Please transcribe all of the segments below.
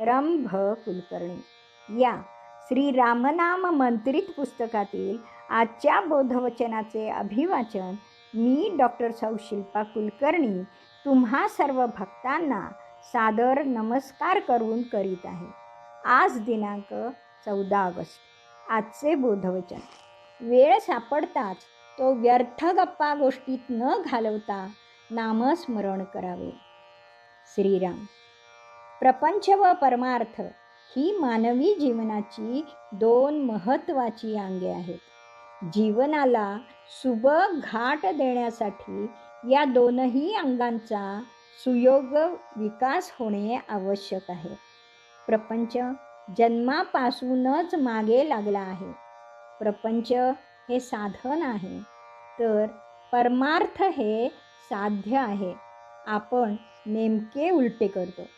रंभ कुलकर्णी. या श्री रामनाम मंत्रित पुस्तकातील आजच्या बोधवचनाचे अभिवाचन मी डॉक्टर सौ शिल्पा कुलकर्णी तुम्हा सर्व भक्तांना सादर नमस्कार करून करीत आहे. आज दिनांक चौदा ऑगस्ट. आजचे बोधवचन. वेळ सापडताच तो व्यर्थ गप्पा गोष्टीत न घालवता नामस्मरण करावे. श्रीराम. प्रपंच व परमार्थ ही मानवी जीवनाची दोन महत्त्वाची अंगे आहेत. जीवनाला सुबक घाट देण्यासाठी या दोनही अंगांचा सुयोग विकास होणे आवश्यक आहे. प्रपंच जन्मापासूनच मागे लागला आहे. प्रपंच हे साधन आहे. तर परमार्थ हे साध्य आहे. आपण नेमके उलटे करतो.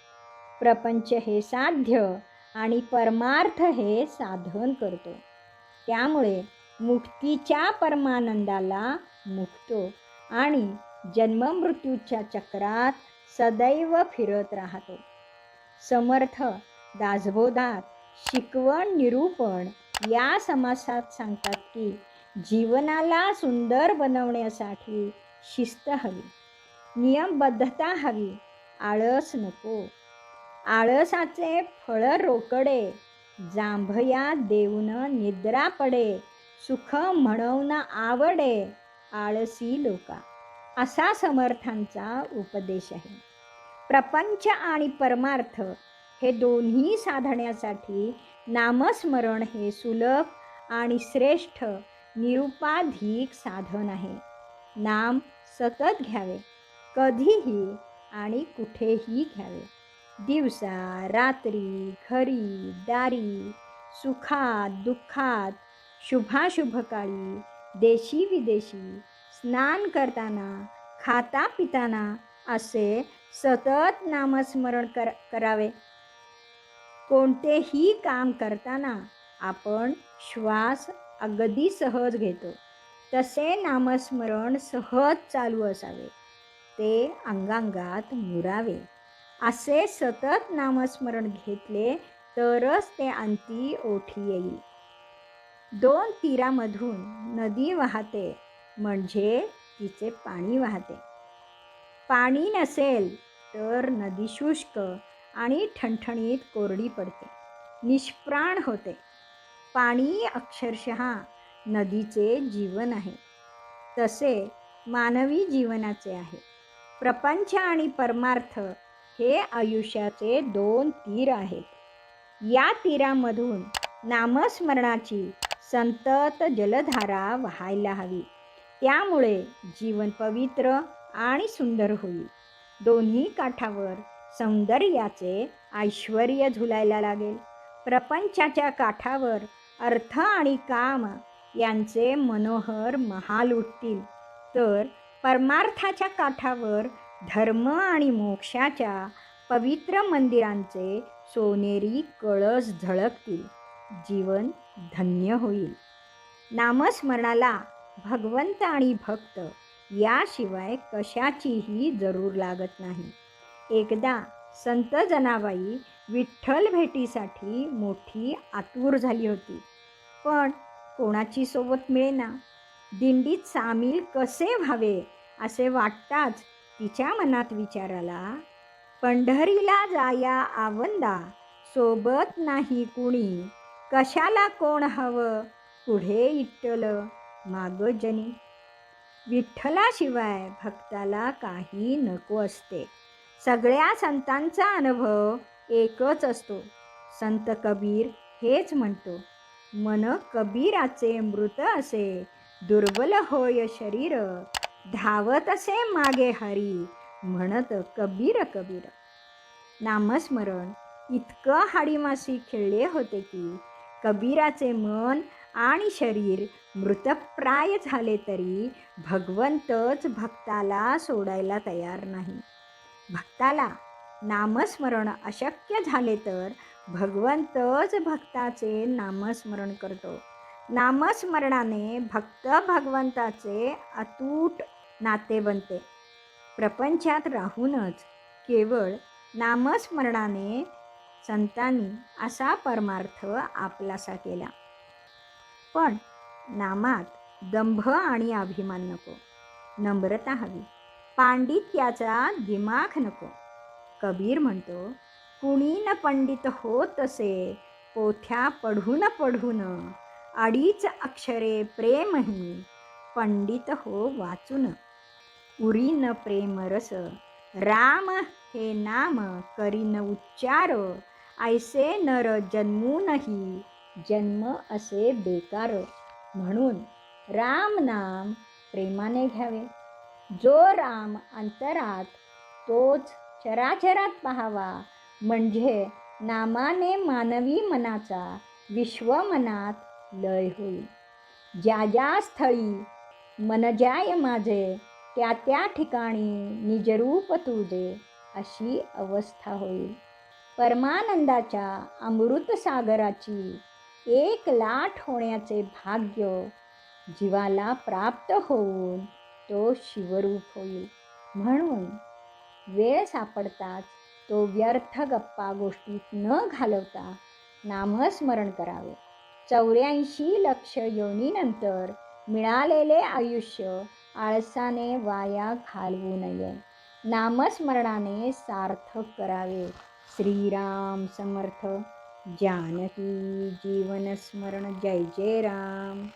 प्रपंच हे साध्य आणि परमार्थ हे साधन करतो. त्यामुळे मुक्तीच्या परमानंदाला मुक्तो आणि जन्ममृत्यूच्या चक्रात सदैव फिरत राहतो. समर्थ दासबोधात शिकवण निरूपण या समासात सांगतात की जीवनाला सुंदर बनवण्यासाठी शिस्त हवी नियमबद्धता हवी आळस नको. आळसाचे फळ रोकडे जांभया देऊन निद्रा पडे सुख म्हणवून आवडे आळसी लोका. असा समर्थांचा उपदेश आहे. प्रपंच आणि परमार्थ हे दोन्ही साधण्यासाठी नामस्मरण हे सुलभ आणि श्रेष्ठ निरुपाधिक साधन आहे. नाम सतत घ्यावे कधीही आणि कुठेही घ्यावे. दिवसा रात्री घरी दारी सुखात दुःखात शुभाशुभ काळी देशी विदेशी स्नान करताना खाता पिताना असे सतत नामस्मरण कर करावे. कोणतेही काम करताना आपण श्वास अगदी सहज घेतो. तसे नामस्मरण सहज चालू असावे. ते अंगांगात मुरावे. असे सतत नामस्मरण घेतले तरच ते अंती ओठी येईल. दोन तीरामधून नदी वाहते म्हणजे तिचे पाणी वाहते. पाणी नसेल तर नदी शुष्क आणि ठणठणीत कोरडी पडते. निष्प्राण होते. पाणी अक्षरशः नदीचे जीवन आहे. तसे मानवी जीवनाचे आहे. प्रपंच आणि परमार्थ हे आयुष्याचे दोन तीर आहेत. या तीरामधून नामस्मरणाची संतत जलधारा व्हायला हवी. त्यामुळे जीवन पवित्र आणि सुंदर होईल. दोन्ही काठावर सौंदर्याचे ऐश्वर झुलायला लागेल. प्रपंचाच्या काठावर अर्थ आणि काम यांचे मनोहर महाल उठतील. तर परमार्थाच्या काठावर धर्म आणि मोक्षाच्या पवित्र मंदिरांचे सोनेरी कळस झळकतील. जीवन धन्य होईल. नामस्मरणाला भगवंत आणि भक्त याशिवाय कशाचीही जरूर लागत नाही. एकदा संत जनाबाई विठ्ठल भेटीसाठी मोठी आतूर झाली होती. पण कोणाची सोबत मिळेना? दिंडीत सामील कसे व्हावे असे वाटताच तिच्या मनात विचार आला पंढरीला जाया आवंदा सोबत नाही कुणी. कशाला कोण हवं? पुढे इट्टल माग जनी. विठ्ठलाशिवाय भक्ताला काही नको असते. सगळ्या संतांचा अनुभव एकच असतो. संत कबीर हेच म्हणतो मन कबीराचे मृत असे दुर्बल होय शरीर. धावत असे मागे हरी म्हणत कबीर कबीर. नामस्मरण इतकं हाडीमासी खेळले होते की कबीराचे मन आणि शरीर मृतप्राय झाले तरी भगवंतच भक्ताला सोडायला तयार नाही. भक्ताला नामस्मरण अशक्य झाले तर भगवंतच भक्ताचे नामस्मरण करतो. नामस्मरणाने भक्त भगवंताचे अतूट नाते बनते. प्रपंचात राहूनच केवळ नामस्मरणाने संतांनी असा परमार्थ आपलासा केला. पण नामात दंभ आणि अभिमान नको. नम्रता हवी. पांडित्याचा दिमाग नको. कबीर म्हणतो कुणी न पंडित होत असे पोथ्या पढून पढून अडीच अक्षरे प्रेमही पंडित हो वाचून. उरी न प्रेमरस राम हे नाम करीन उच्चार. ऐसे नर जन्मूनही जन्म असे बेकार. म्हणून राम नाम प्रेमाने घ्यावे. जो राम अंतरात तोच चराचरात पाहावा. म्हणजे नामाने मानवी मनाचा विश्वमनात लय होईल ज्या ज्या स्थळी मनजाय माझे त्या त्या ठिकाणी निजरूप तुझे अशी अवस्था होईल परमानंदाच्या अमृत सागराची एक लाट होण्याचे भाग्य जीवाला प्राप्त होऊन तो शिवरूप होईल म्हणून वेळ सापडताच तो व्यर्थ गप्पा गोष्टीत न घालवता नामस्मरण करावे. चौऱ्याऐंशी लक्ष योनीनंतर मिळालेले आयुष्य आळसाने वाया घालवू नये. नामस्मरणाने सार्थक करावे. श्रीराम समर्थ. जानकी जीवनस्मरण. जय जय राम.